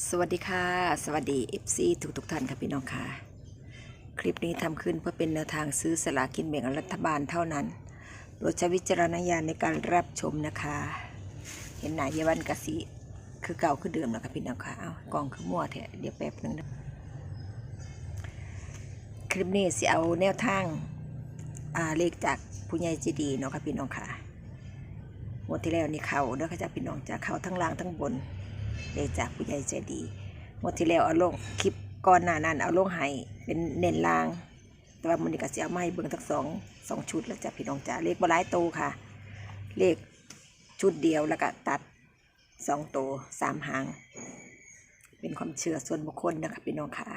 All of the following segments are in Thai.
สวัสดีค่ะ สวัสดี FC ทุกทุกท่านค่ะพี่น้องค่ะ คลิปนี้ทำขึ้นเพื่อเป็นแนวทางซื้อสลากินแบ่งรัฐบาลเท่านั้นโปรดใช้วิจารณญาณในการรับชมนะคะ เห็นหนายเยาวันกะสีคือเก่าคือเดิมแล้วค่ะพี่น้องค่ะเอากล่องคือมั่วแท้เดี๋ยวแป๊บหนึงนะคลิปนี้สิเอาแนวทางอ่าเลขจากผู้ใหญ่ใจดีเนาะค่ะพี่น้องค่ะงวดที่แล้วนี่เขาเนาะค่ะจาพี่น้องจากเขาทั้งล่างทั้งบน ได้จากผู้ใหญ่ใจดีหมดที่แล้วเอาลงคลิปก่อนหน้านั้นเอาลงให้เป็นเน้นลาง แต่ว่ามันนี่ก็สิเอามาให้เบิ่งทั้งสองสองชุดแล้วจ้ะพี่น้องจ้าเลขบ่หลายโตวค่ะ เลขชุดเดียวแล้วก็ตัดสองโตวสามหาง เป็นความเชื่อส่วนบุคคลนะคะพี่น้องค่ะ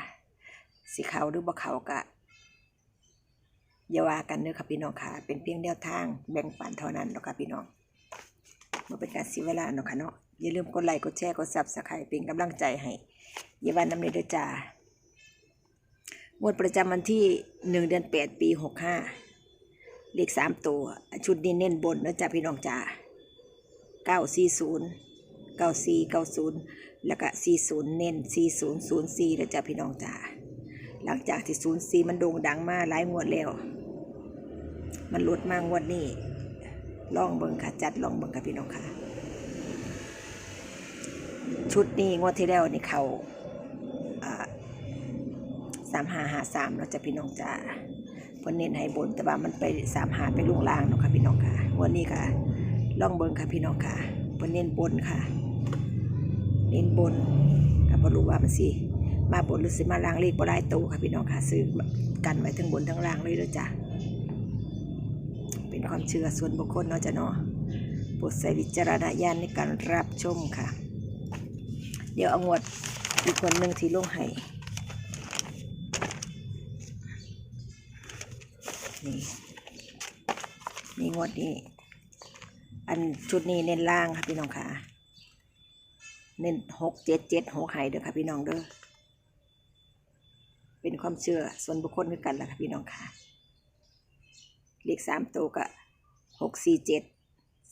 สีขาวหรือบ่เขาก็อย่าว่ากันเด้อค่ะพี่น้องค่ะ เป็นเพียงแนวทางแบ่งปันเท่านั้นเนาะค่ะพี่น้องมาเป็นการเสียเวลาเนาะค่ะเนาะ อย่าลืมกดไลค์กดแชร์กดซับสไครต์เป็นกำลังใจให้เยาวันน้ำเนเดจางวดประจำวันที่หนึ่งเดือนแปดปีหกห้าเลขสามตัว ชุดนี้เน้นบนนะจ้าพี่น้องจ้าเก้าสี่ศูนย์เก้าสี่เก้าศูนย์แล้วก็สี่ศูนย์เน้นสี่ศูนย์ศูนย์สี่นะจ้าพี่น้องจ้าหลังจากที่ศูนย์สี่มันโด่งดังมาหลายงวดแล้ว มันลดมางวดนี้ลองเบิ่งค่ะจัดลองเบิ่งค่ะพี่น้องค่ะ ชุดนี้งวดที่แล้วนี่เขาสามหาหาสามเราจะพี่น้องจ้าเพิ่นเน้นให้บนแต่ว่ามันไปสามหาไปลุงล่างเนาะค่ะพี่น้องค่ะวดนี้ค่ะล่องเบิงค่ะพี่น้องค่ะเพิ่นเน้นบนค่ะ เน้นบนก็บ่รู้ว่ามันสิมาบนหรือสิมาล่างเลขบ่หลายตัวค่ะพี่น้องค่ะซื้อกันไว้ทั้งบนทั้งล่างเลยเด้อจ้ะเป็นความเชื่อส่วนบุคคลเนาะจ้ะเนาะโปรดใช้วิจารณญาณในการรับชมค่ะ เดี๋ยวเอางวดอีกคนหนึ่งที่ลงให้นี่นี่งวดนี้ อันชุดนี้เน้นล่างค่ะพี่น้องค่ะเน้นหกเจ็ดเจ็ดหกไห้เด้อค่ะพี่น้องเด้อเป็นความเชื่อส่วนบุคคลคือกันแหละค่ะพี่น้องค่ะเลขสามตัวก็หกสี่เจ็ด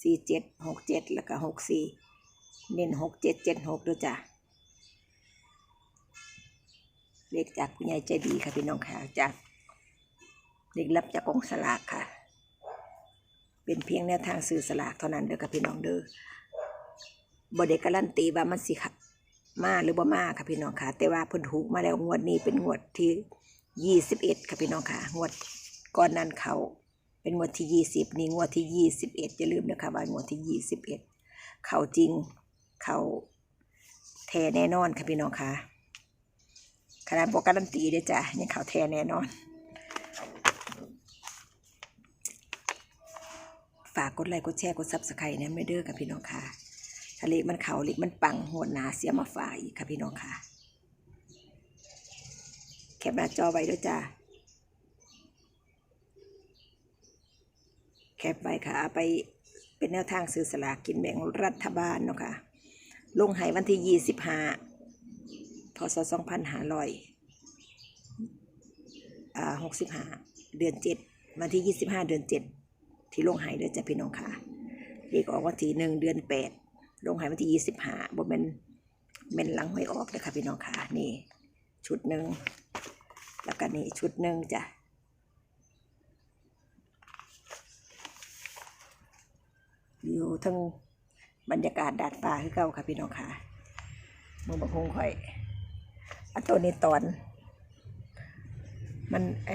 สี่เจ็ดหกเจ็ดแล้วก็หกสี่เน้นหกเจ็ดเจ็ดหกด้วยจ้ะ เลขจากผู้ใหญ่ใจดีค่ะพี่น้องค่ะจากเลขรับจากกองสลากค่ะ เป็นเพียงแนวทางสื่อสลากเท่านั้นเด้อค่ะพี่น้องเด้อบไดการันตีว่ามันสิค่ะมาหรือบ่มาค่ะพี่น้องค่ะ แต่ว่าเพิ่นถูกมาแล้วงวดนี้เป็นงวดที่ยี่สิบเอ็ดค่ะพี่น้องค่ะ งวดก่อนนั้นเขาเป็นงวดที่ยี่สิบนี่งวดที่ยี่สิบเอ็ดอย่าลืมนะคะว่างวดที่ยี่สิบเอ็ดเขาจริงเขาแท้แน่นอนค่ะพี่น้องค่ะ ขนาดบอกการันตีเด้จ้ะยังเขาแท้แน่นอน ฝากกดไลค์กดแชร์กดซับสไครต์นะไม่เด้อค่ะพี่น้องค่ะทะเลมันเขาเล็กมันปังหัวหนาเสียมาฝ่ายอีกค่ะพี่น้องค่ะ แคปหน้าจอไว้ด้วยจ้าแคปไว้ค่ะเอาไปเป็นแนวทางซื้อสลากกินแบ่งรัฐบาลเนาะค่ะลงให้วันที่ยี่สิบห้า พศสองพันห้าร้อยอ่าหกสิบห้าเดือนเจ็ดวันที่ยี่สิบห้าเดือนเจ็ดที่ลงให้เดือนจะพี่น้องค่ะเลขออกวันที่หนึ่งเดือนแปดลงให้วันที่ยี่สิบห้าบ่เป็นเป็นหลังหวยออกเลยค่ะพี่น้องค่ะนี่ ชุดหนึ่งแล้วก็นี่ชุดหนึ่งจ้ะอยู่ทั้งบรรยากาศดาดฟ้าคือเก่าค่ะพี่น้องค่ะมือบังคงค่อย อันตัวนี้ตอน มันไอ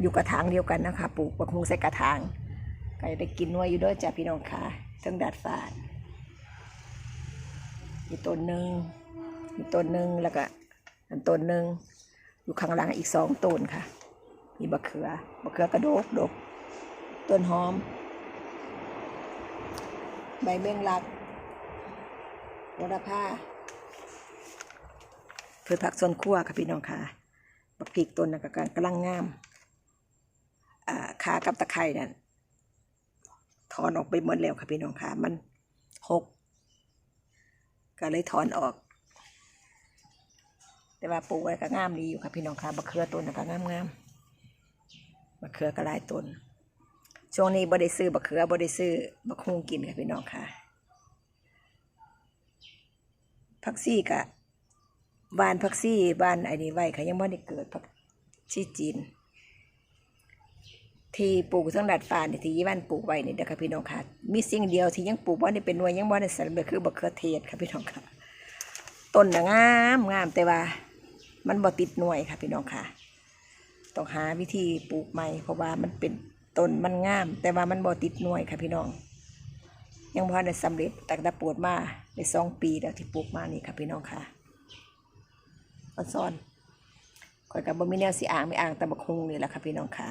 อยู่กระถางเดียวกันนะคะ ปลูกบังคงใส่กระถางก็จะได้กินนวยอยู่ด้วยจ้ะพี่น้องค่ะทั้งดาดฟ้าอีกต้นหนึ่งอีกต้นหนึ่งแล้วก็อันต้นหนึ่งอยู่ข้างหลังอีกสองต้นค่ะ มีบะเขือบะเขือกระโดกดกต้นหอม ใบเบ้งรักวรผ้า พืชผักสวนครัวค่ะพี่น้องค่ะบักพริกต้นนะก็กำลังงามขากับตะไคร่นั่นถอนออกไปหมดแล้วค่ะพี่น้องค่ะมันหกก็เลยถอนออก แต่ว่าปลูกไว้ก็งามดีอยู่ค่ะพี่น้องค่ะบักเขือต้นนะก็งามงามบักเขือก็หลายต้นช่วงนี้บ่ได้ซื้อบักเขือบ่ได้ซื้อบักฮุงกินค่ะพี่น้องค่ะผักซี่กะ บ้านพักซี่บ้านไอ้นี่ไว้ค่ะยังบ่ได้เกิดพักชี่จีน ที่ปลูกทั้งดัดฟ้านี่ที่ยี่บ้านปลูกไว้นี่เด้อค่ะพี่น้องค่ะมีสิ่งเดียวที่ยังปลูกบ่ได้เป็นหน่วยยังบ่ได้สำเร็จคือบักเขือเทศค่ะพี่น้องค่ะต้นน่ะงามงามแต่ว่า มันบ่ติดหน่วยค่ะพี่น้องค่ะต้องหาวิธีปลูกใหม่ เพราะว่ามันเป็นต้นมันงาม แต่ว่ามันบ่ติดหน่วยค่ะพี่น้อง ยังบ่ทันได้สำเร็จแต่ต่ปวดมาได้สองปีแล้วที่ปลูกมานี่ค่ะพี่น้องค่ะ ออนซ่อนข่อยกับบ่มีแนวสิอ่างไม่อ่างแต่บักฮงนี่แหละค่ะพี่น้องค่ะ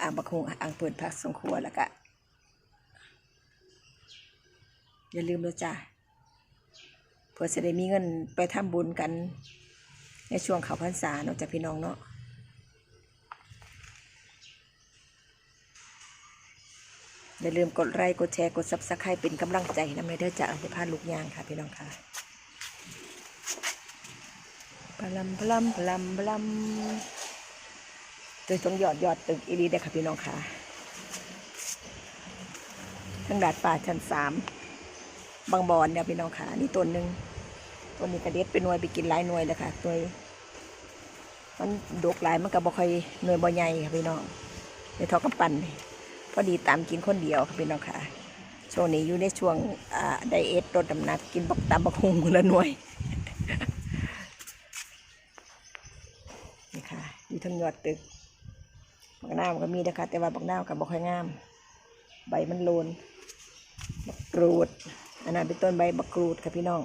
อ่างบักฮงอ่างเปิดพักสงครัวแล้วก็อย่าลืมด้วยจ้าเพื่อจะได้มีเงินไปทำบุญกัน ในช่วงเขาพรรษาเนาะจ้ะพี่น้องเนาะอย่าลืมกดไลค์กดแชร์กดซับสไครป์เป็นกำลังใจนำในเด้อจ้าอันที่พาลูกยางค่ะพี่น้องค่ะ พลัมพลัมพลัมพลัมตึกตรงยอดยอดตึกอีรีได้ค่ะพี่น้องค่ะทั้งดาดป่าชั้นสามบางบอนเนี่ยพี่น้องค่ะนี่ต้นหนึ่งต้นนี้กระเด็ดเป็นหน่วยไปกินหลายหน่วยเลยค่ะหน่วยมันดกหลายมันก็บ่ค่อยหน่วยบ่ใหญ่ค่ะพี่น้องในทอกำปั้นพอดีตามกินคนเดียวค่ะพี่น้องค่ะช่วงนี้อยู่ในช่วงอ่าไดเอทลดน้ำหนักกินบักตามบักฮุงคนละหน่วย อยู่ทั้งยอดตึกบักนาวก็มีนะคะแต่ว่าบักนาวกับบ่ค่อยงาม ใบมันโลนบักกรูด อันนั้นเป็นต้นใบบักกรูดค่ะพี่น้อง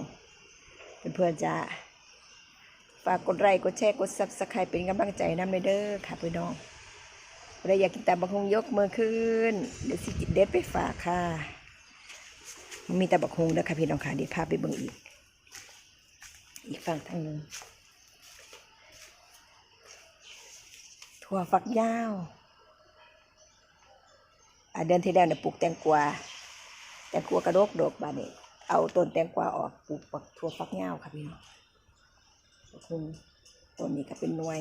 เพื่อนๆจะฝากกดไลค์กดแชร์กดซับสไครป์เป็นกำลังใจน้ำเลยเด้อค่ะพี่น้องใครอยากกินแต่บะฮงยกมือขึ้น เดี๋ยวสิเด็ดไปฝากค่ะมันมีแต่บะฮงเด้อค่ะพี่น้องค่ะเดี๋ยวพาไปเบิ่งอีก อีกฝั่งทางนึง ถั่วฝักยาวอะเดือนที่แล้วเนี่ยปลูกแตงกวาแตงกวากระโดกดกบานนี้เอาต้นแตงกวาออกปลูกปักถั่วฟักยาวค่ะพี่น้องคุณต้นนี้ก็เป็นหน่วย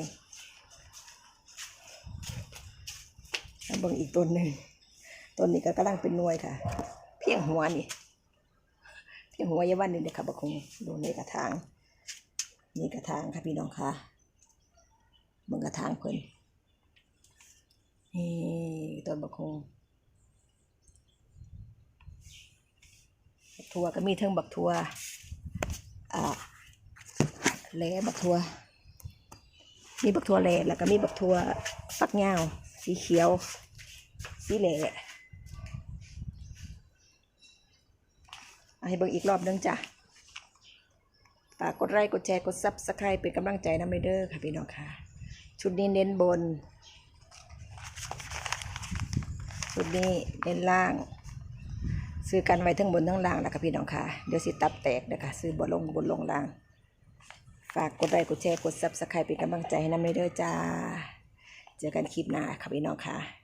แล้วเบิ่งอีกต้นหนึ่งต้นนี้ก็กำลังเป็นหน่วยค่ะ เพียงหัวนี่เพียงหัวยาวันนี่เด็กค่ะบักคงดูในกระถางนี่กระถางค่ะพี่น้องค่ะเบิ่งกระถางเพิ่น ต้นบักคงบักทัวก็มีเทิงบักทัวอ่าแหลบักทัว มีบักทัวแหลแล้วก็มีบักทัวฟักยาสีเขียว สีแหลเอาให้เบิ่งอีกรอบหนึงจ้ะฝากกดไลค์กดแชร์กดซับสไครป์เป็นกำลังใจนำไปเด้อค่ะพี่น้องค่ะ ชุดนี้เน้นบน ชุดนี้เน้นล่าง ซื้อกันไว้ทั้งบนทั้งล่างแล้วค่ะพี่น้องค่ะ เดี๋ยวสิตับแตกนะคะซื้อบนลงบนลงล่าง ฝากกดไลค์กดแชร์กดซับสไครป์เป็นกำลังใจให้น้ำเด้อจ้า เจอกันคลิปหน้าค่ะพี่น้องค่ะ